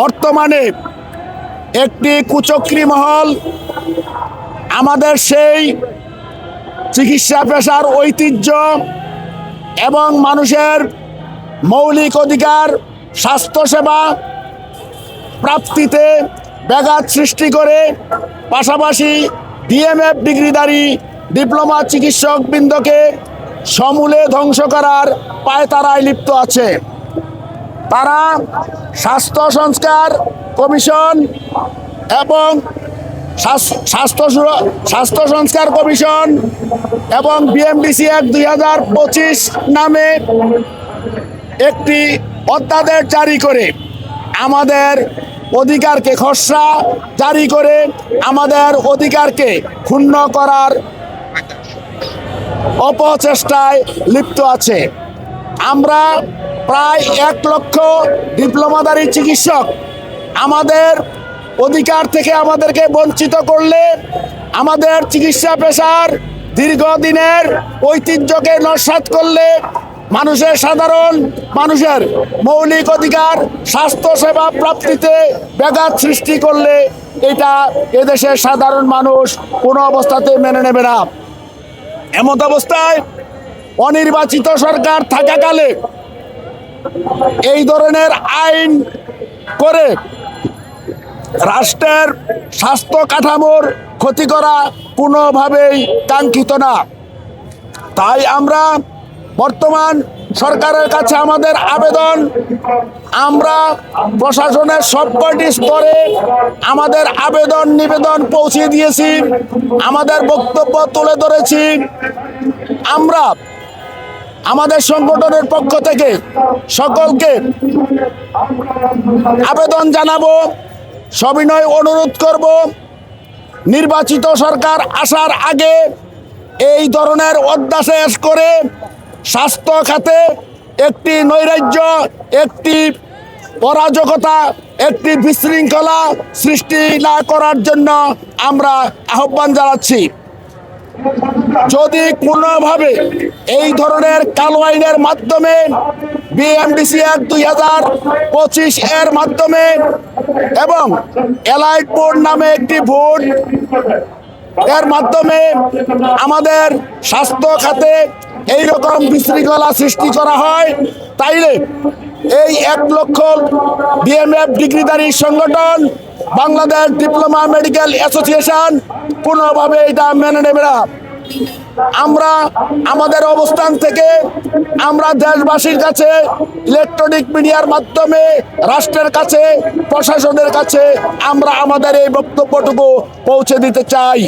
বর্তমানে একটি কুচক্রী মহল, আমাদের সেই চিকিৎসা পেশার ঐতিহ্য এবং মানুষের মৌলিক অধিকার, স্বাস্থ্যসেবা প্রাপ্তিতে ব্যাঘাত সৃষ্টি করে পাশাপাশি ডিএমএফ ডিগ্রিধারী ডিপ্লোমা চিকিৎসক বৃন্দকে সমূলে ধ্বংস করার পায়তারায় লিপ্ত আছে। তারা স্বাস্থ্য সংস্কার কমিশন এবং স্বাস্থ্য স্বাস্থ্য সংস্কার কমিশন এবং বিএমডিসি এক দুই হাজার পঁচিশ নামে একটি অধ্যাদেশ জারি করে। আমাদের অধিকারকে খসড়া জারি করে, আমাদের অধিকারকে ক্ষুণ্ণ করার অপচেষ্টায় লিপ্ত আছে। আমরা প্রায় এক লক্ষ ডিপ্লোমাধারী চিকিৎসক। আমাদের অধিকার থেকে আমাদেরকে বঞ্চিত করলে আমাদের চিকিৎসা পেশার দীর্ঘদিনের ঐতিহ্যকে নস্বাত করলে মানুষের সাধারণ, মানুষের মৌলিক অধিকার, স্বাস্থ্যসেবা প্রাপ্তিতে ব্যাঘাত সৃষ্টি করলে এটা এদেশের সাধারণ মানুষ কোনো অবস্থাতে মেনে নেবে না। এমত অবস্থায় অনির্বাচিত সরকার থাকাকালে এই ধরনের আইন করে রাষ্ট্রের স্বাস্থ্য কাঠামোর ক্ষতি করা কোনোভাবেই কাঙ্ক্ষিত না। তাই আমরা বর্তমান সরকারের কাছে আমাদের আবেদন, আমরা প্রশাসনের সবকটি স্তরে আমাদের আবেদন নিবেদন পৌঁছে দিয়েছি, আমাদের বক্তব্য তুলে ধরেছি। আমরা আমাদের সংগঠনের পক্ষ থেকে সকলকে আবেদন জানাব, সবিনয় অনুরোধ করব। নির্বাচিত সরকার আসার আগে এই ধরনের অধ্যাশেষ করে স্বাস্থ্য খাতে একটি নৈরাজ্য, একটি অরাজকতা, একটি বিশৃঙ্খলা সৃষ্টি না করার জন্য আমরা আহ্বান জানাচ্ছি। যদি কোনোভাবে এই ধরনের কালো আইনের মাধ্যমে বিএমডিসি এক দুই হাজার পঁচিশ এর মাধ্যমে এবং এলাইট বোর্ড নামে একটি বোর্ড এর মাধ্যমে আমাদের স্বাস্থ্য খাতে এই রকম বিশৃঙ্খলা সৃষ্টি করা হয়। তাইলে এই এক লক্ষ ডিএমএফ ডিগ্রিধারী সংগঠন, বাংলাদেশ ডিপ্লোমা মেডিকেল অ্যাসোসিয়েশন কোনোভাবে এটা মেনে নেবে না। আমরা আমাদের অবস্থান থেকে আমরা দেশবাসীর কাছে ইলেকট্রনিক মিডিয়ার মাধ্যমে, রাষ্ট্রের কাছে, প্রশাসনের কাছে আমরা আমাদের এই বক্তব্যটুকু পৌঁছে দিতে চাই।